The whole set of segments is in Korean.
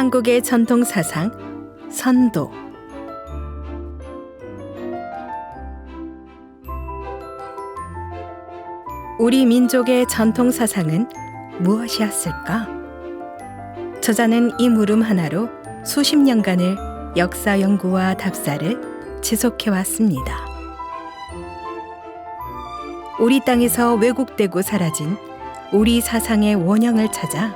한국의 전통 사상 선도 우리 민족의 전통 사상은 무엇이었을까? 저자는 이 물음 하나로 수십 년간을 역사 연구와 답사를 지속해 왔습니다. 우리 땅에서 왜곡되고 사라진 우리 사상의 원형을 찾아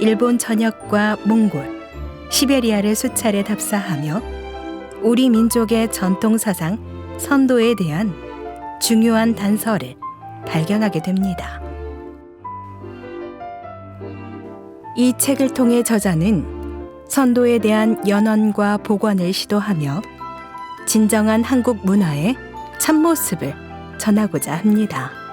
일본 전역과 몽골, 시베리아를 수차례 답사하며 우리 민족의 전통 사상 선도에 대한 중요한 단서를 발견하게 됩니다. 이 책을 통해 저자는 선도에 대한 연원과 복원을 시도하며 진정한 한국 문화의 참모습을 전하고자 합니다.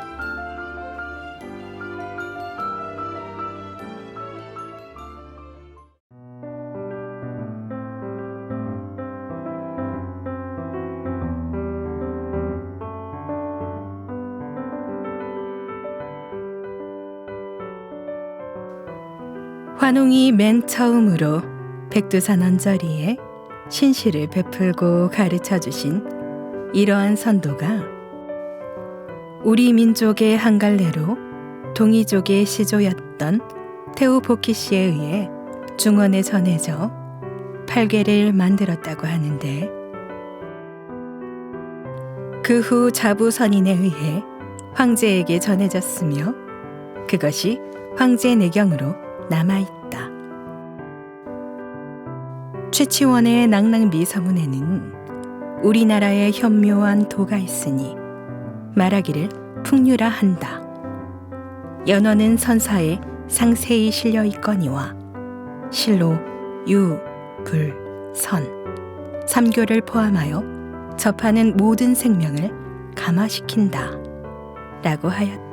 환웅이 맨 처음으로 백두산 언저리에 신시를 베풀고 가르쳐 주신 이러한 선도가 우리 민족의 한 갈래로 동이족의 시조였던 테우보키 씨에 의해 중원에 전해져 팔괘를 만들었다고 하는데 그 후 자부 선인에 의해 황제에게 전해졌으며 그것이 황제 내경으로 남아있다. 최치원의 낭낭비 서문에는 우리나라의 현묘한 도가 있으니 말하기를 풍류라 한다. 연어는 선사에 상세히 실려 있거니와 실로 유, 불, 선, 삼교를 포함하여 접하는 모든 생명을 감화시킨다. 라고 하였다.